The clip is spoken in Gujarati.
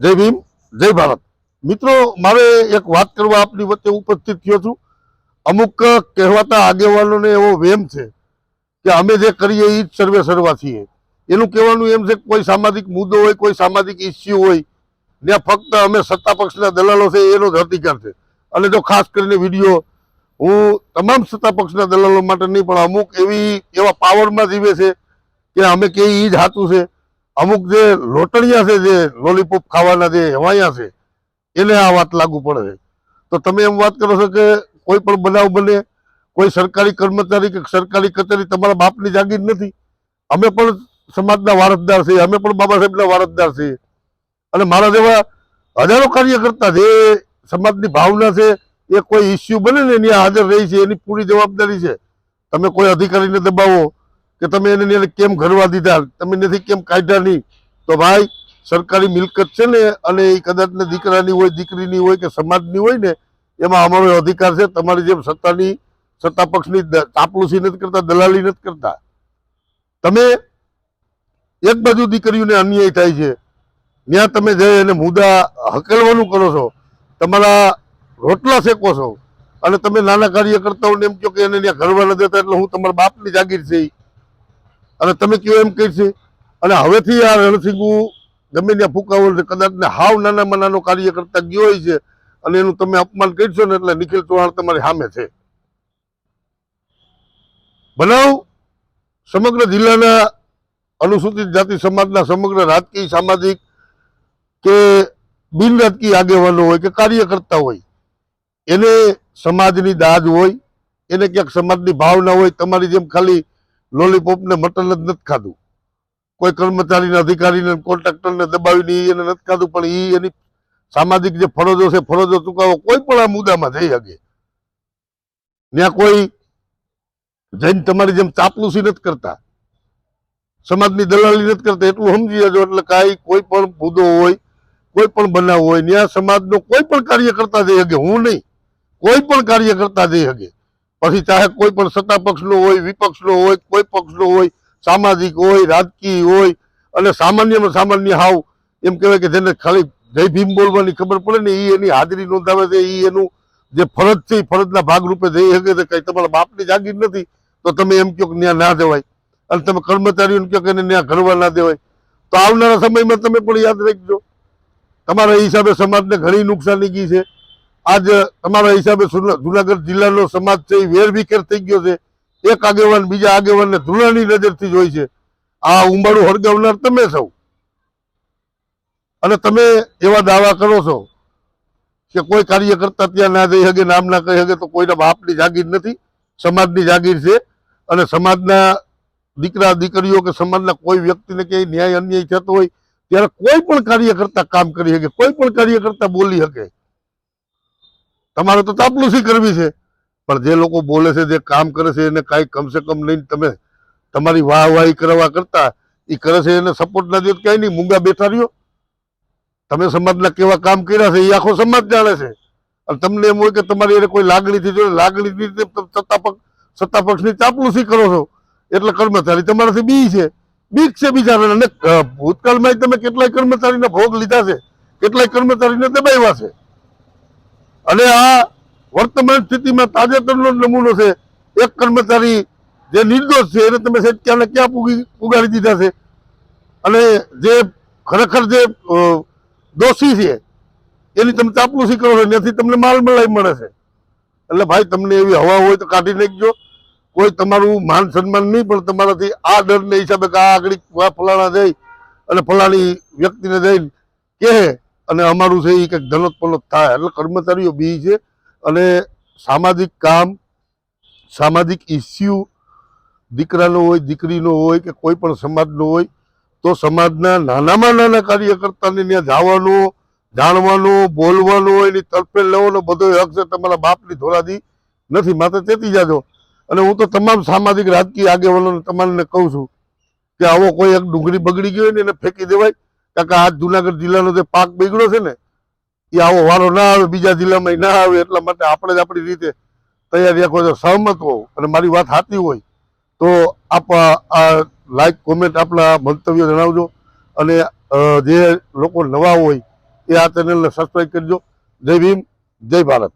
જય ભીમ, જય ભારત. મિત્રો, મારે એક વાત કરવા આપની વચ્ચે ઉપસ્થિત થયો છું. અમુક કહેવાતા આગેવાનોને એવો વેમ છે કે અમે જે કરીએ એ જ સર્વે સર્વા છીએ. એનું કહેવાનું એમ છે કોઈ સામાજિક મુદ્દો હોય, કોઈ સામાજિક ઇસ્યુ હોય, ત્યાં ફક્ત અમે સત્તા પક્ષના દલાલો છે, એનો જ અધિકાર છે. અને જો ખાસ કરીને વીડિયો, હું તમામ સત્તા પક્ષના દલાલો માટે નહીં, પણ અમુક એવી, એવા પાવરમાં જીવે છે કે અમે કે એ જ હાથું છે. અમુક જે લોટણિયા છે, જે લોલીપોપ ખાવાના જે હવાયા છે, એને આ વાત લાગુ પડે છે. તો તમે એમ વાત કરો છો કે કોઈ પણ બનાવ બને, કોઈ સરકારી કર્મચારી કે સરકારી કચેરી તમારા બાપની જાગીર નથી. અમે પણ સમાજના વારસદાર છીએ, અમે પણ બાબા સાહેબના વારસદાર છીએ. અને મારા જેવા હજારો કાર્યકર્તા જે સમાજની ભાવના છે, એ કોઈ ઇસ્યુ બને ને એની હાજર રહી છે, એની પૂરી જવાબદારી છે, તમે કોઈ અધિકારીને દબાવો કે તમે એને એને કેમ ઘરવા દીધા? તમે નથી કેમ કાઢ્યા નહીં? તો ભાઈ, સરકારી મિલકત છે ને, અને એ કદાચ ને દીકરાની હોય, દીકરીની હોય કે સમાજની હોય ને, એમાં અમારો અધિકાર છે. તમારી જેમ સત્તાની, સત્તા પક્ષની ચાપલુસી નથી કરતા, દલાલી નથી કરતા. તમે એક બાજુ દીકરીઓને અન્યાય થાય છે. ત્યાં તમે જઈ અને મુદ્દા હકેલવાનું કરો છો, તમારા રોટલા શેકો છો, અને તમે નાના કાર્યકર્તાઓને એમ કહો કે એને ત્યાં ઘરવા ન દેતા એટલે હું તમારા બાપની જાગીર છે. અને તમે કયો એમ કહી છે? અને હવેથી આ રણસિંગુ ગમે ત્યાં ફૂકાવો કદાચ ને હાવ નાનામાં નાનો કાર્યકર્તા ગયો હોય છે, અને એનું તમે અપમાન કરશો ને એટલે નિખિલ ચૌહાણ તમારી સામે છે. બનાવ, સમગ્ર જિલ્લાના અનુસૂચિત જાતિ સમાજના સમગ્ર રાજકીય, સામાજિક કે બિન રાજકીય આગેવાનો હોય કે કાર્યકર્તા હોય, એને સમાજની દાજ હોય, એને ક્યાંક સમાજની ભાવના હોય, તમારી જેમ ખાલી લોલીપોપને મટન જ નથી ખાધું. કોઈ કર્મચારીને અધિકારીને કોન્ટ્રાક્ટરને દબાવીને એને નથી ખાધું, પણ એ એની સામાજિક જે ફરજો છે, ફરજો ચૂકવો કોઈ પણ આ મુદ્દામાં જઈ શકે. ત્યાં કોઈ જૈન તમારી જેમ ચાપલુસી નથી કરતા. સમાજની દલાલી નથી કરતા, એટલું સમજી જજો એટલે કાંઈ કોઈ પણ મુદ્દો હોય, કોઈ પણ બનાવ હોય ત્યાં સમાજનો કોઈ પણ કાર્યકર્તા જઈ શકે. હું નહીં. કોઈ પણ કાર્યકર્તા જઈ શકે. પછી ચાહે કોઈ પણ સત્તા પક્ષનો હોય, વિપક્ષનો હોય, કોઈ પક્ષનો હોય, સામાજિક હોય, રાજકીય હોય, અને સામાન્યમાં સામાન્ય હાવ, એમ કહેવાય કે જેને ખાલી જય ભીમ બોલવાની ખબર પડે ને એ એની હાજરી નોંધાવે છે એ એનું જે ફરજ છે એ ફરજના ભાગરૂપે જઈ શકે છે. કંઈ તમારા બાપની જાગીર નથી, તો તમે એમ કહો કે ત્યાં ના દેવાય અને તમે કર્મચારીઓને કહો કે એને ત્યાં ઘરવા ના દેવાય. તો આવનારા સમયમાં તમે પણ યાદ રાખજો. તમારા હિસાબે સમાજને ઘણી નુકસાની ગઈ છે. આજ તમારા હિસાબે જુનાગઢ જિલ્લાનો સમાજ છે, એ વેરવિખેર થઈ ગયો છે. એક આગેવાન, બીજા આગેવાનને ધૂળાની નજરથી જોઈ છે. આ ઉંબાડું હળગાવનાર તમે સૌ. અને તમે એવા દાવા કરો છો કે કોઈ કાર્યકર્તા ત્યાં ના જઈ શકે, નામ ના કહી શકે, તો કોઈના બાપની જાગીર નથી. સમાજની જાગીર છે. અને સમાજના દીકરા, દીકરીઓ કે સમાજના કોઈ વ્યક્તિને ક્યાંય ન્યાય, અન્યાય થતો હોય, ત્યારે કોઈ પણ કાર્યકર્તા કામ કરી શકે, કોઈ પણ કાર્યકર્તા બોલી શકે. તમારે તો ચાપલુસી કરવી છે. પણ જે લોકો બોલે છે, જે કામ કરે છે, એને કાંઈ કમસે કમ લઈને તમે તમારી વાહવાહી કરવા કરતા એ કરે છે, એને સપોર્ટ ના દો ક્યાંય નહીં. મૂંગા બેઠા રહ્યો. તમે સમાજના કેવા કામ કર્યા છે એ આખો સમાજ જાણે છે. અને તમને એમ હોય કે તમારી એને કોઈ લાગણીથી જો લાગણીથી રીતે તમે સત્તા સત્તાપક્ષની ચાપલુસી કરો છો. એટલે કર્મચારી તમારાથી બી છે. બીક છે બિચારા અને ભૂતકાળમાં તમે કેટલાય કર્મચારીના ભોગ લીધા છે. કેટલાય કર્મચારીને દબાવ્યા છે. અને આ વર્તમાન સ્થિતિમાં તાજેતરનો નમૂનો છે. એક કર્મચારી જે નિર્દોષ છે, એને તમે સાહેબ ક્યાં ક્યાં પૂગી પુગાડી દીધા છે? અને જે ખરેખર જે દોષી છે, એની તમે ચાપલુસી કરો છો એનાથી તમને માલ મલાઈ મળે છે. એટલે ભાઈ, તમને એવી હવા હોય તો કાઢી નાખજો. કોઈ તમારું માન સન્માન નહીં, પણ તમારાથી આ ડરને હિસાબે કે આ આગળ ફલાણા જઈ અને ફલાણી વ્યક્તિને જઈને કહે અને અમારું છે એ કંઈક ધનોત પનોત થાય. એટલે કર્મચારીઓ બી છે અને સામાજિક કામ, સામાજિક ઇસ્યુ દીકરાનો હોય, દીકરીનો હોય કે કોઈ પણ સમાજનો હોય, તો સમાજના નાનામાં નાના કાર્યકર્તાને ત્યાં જવાનો, જાણવાનો, બોલવાનો, એની તરફેણ લેવાનો બધો હક છે. તમારા બાપની ધોરાદી નથી માત્ર ચેતી જાજો. અને હું તો તમામ સામાજિક રાજકીય આગેવાનોને, તમામને કહું છું કે આવો કોઈ એક ડુંગળી બગડી ગયો હોય ને એને ફેંકી દેવાય કારણ કે આ જુનાગઢ જિલ્લાનો જે પાક બગડ્યો છે ને, એ આવો વારો ના આવે, બીજા જિલ્લામાં ના આવે, એટલા માટે આપણે જ આપણી રીતે તૈયારી રાખો છો, સહમત હોવ. અને મારી વાત સાચી હોય, તો આપ આ લાઈક કોમેન્ટ આપણા મંતવ્યો જણાવજો. અને જે લોકો નવા હોય, એ આ ચેનલને સબસ્ક્રાઈબ કરજો. જય ભીમ, જય ભારત.